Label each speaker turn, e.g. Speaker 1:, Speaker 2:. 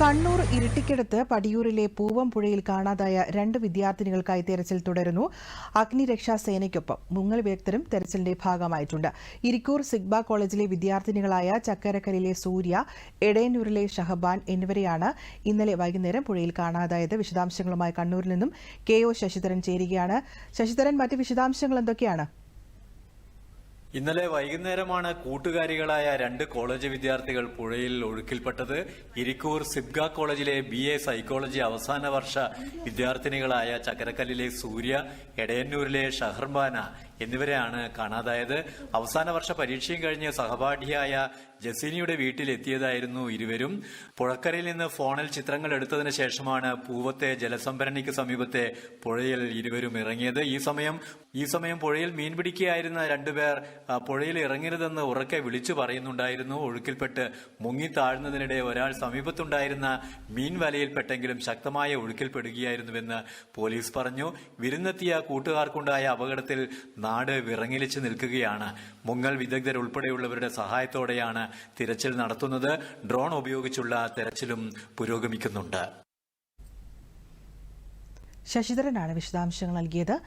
Speaker 1: കണ്ണൂർ ഇരിട്ടിക്കടുത്ത് പടിയൂരിലെ പൂവം പുഴയിൽ കാണാതായ രണ്ട് വിദ്യാർത്ഥിനികൾക്കായി തെരച്ചിൽ തുടരുന്നു. അഗ്നിരക്ഷാ സേനയ്ക്കൊപ്പം മുങ്ങൽ വിദഗ്ധരും തെരച്ചിലിന്റെ ഭാഗമായിട്ടുണ്ട്. ഇരിക്കൂർ സിഗ്ബ കോളേജിലെ വിദ്യാർത്ഥിനികളായ ചക്കരക്കലിലെ സൂര്യ എടയന്നൂരിലെ ഷഹബാൻ എന്നിവരെയാണ് ഇന്നലെ വൈകുന്നേരം പുഴയിൽ കാണാതായത്. വിശദാംശങ്ങളുമായി കണ്ണൂരിൽ നിന്നും കെ ഒ ശശിധരൻ ചേരുകയാണ്. ശശിധരൻ മറ്റ് വിശദാംശങ്ങൾ എന്തൊക്കെയാണ്?
Speaker 2: ഇന്നലെ വൈകുന്നേരമാണ് കൂട്ടുകാരികളായ രണ്ട് കോളേജ് വിദ്യാർത്ഥികൾ പുഴയിൽ ഒഴുക്കിൽപ്പെട്ടത്. ഇരിക്കൂർ സിബ്ഗ കോളേജിലെ ബി എ സൈക്കോളജി അവസാന വർഷ വിദ്യാർത്ഥിനികളായ ചക്കരക്കല്ലിലെ സൂര്യ എടയന്നൂരിലെ ഷഹർബാന എന്നിവരെയാണ് കാണാതായത്. അവസാന വർഷ പരീക്ഷയും കഴിഞ്ഞ് സഹപാഠിയായ ജസീനിയുടെ വീട്ടിലെത്തിയതായിരുന്നു ഇരുവരും. പുഴക്കരയിൽ നിന്ന് ഫോണിൽ ചിത്രങ്ങൾ എടുത്തതിന് ശേഷമാണ് പൂവത്തെ ജലസംഭരണിക്ക് സമീപത്തെ പുഴയിൽ ഇരുവരും ഇറങ്ങിയത്. ഈ സമയം ഈ സമയം പുഴയിൽ മീൻ പിടിക്കുകയായിരുന്ന രണ്ടുപേർ പുഴയിൽ ഇറങ്ങരുതെന്ന് ഉറക്കെ വിളിച്ചു പറയുന്നുണ്ടായിരുന്നു. ഒഴുക്കിൽപ്പെട്ട് മുങ്ങി താഴ്ന്നതിനിടെ ഒരാൾ സമീപത്തുണ്ടായിരുന്ന മീൻ വലയിൽപ്പെട്ടെങ്കിലും ശക്തമായ ഒഴുക്കിൽപ്പെടുകയായിരുന്നുവെന്ന് പോലീസ് പറഞ്ഞു. വിരുന്നെത്തിയ കൂട്ടുകാർക്കുണ്ടായ അപകടത്തിൽ നാട് വിറങ്ങിലിച്ച് നിൽക്കുകയാണ്. മുങ്ങൽ വിദഗ്ധർ ഉൾപ്പെടെയുള്ളവരുടെ സഹായത്തോടെയാണ് തിരച്ചിൽ നടത്തുന്നത്. ഡ്രോൺ ഉപയോഗിച്ചുള്ള തെരച്ചിലും പുരോഗമിക്കുന്നുണ്ട്.
Speaker 1: ശശിധരനാണ് വിശദാംശങ്ങൾ നൽകിയത്.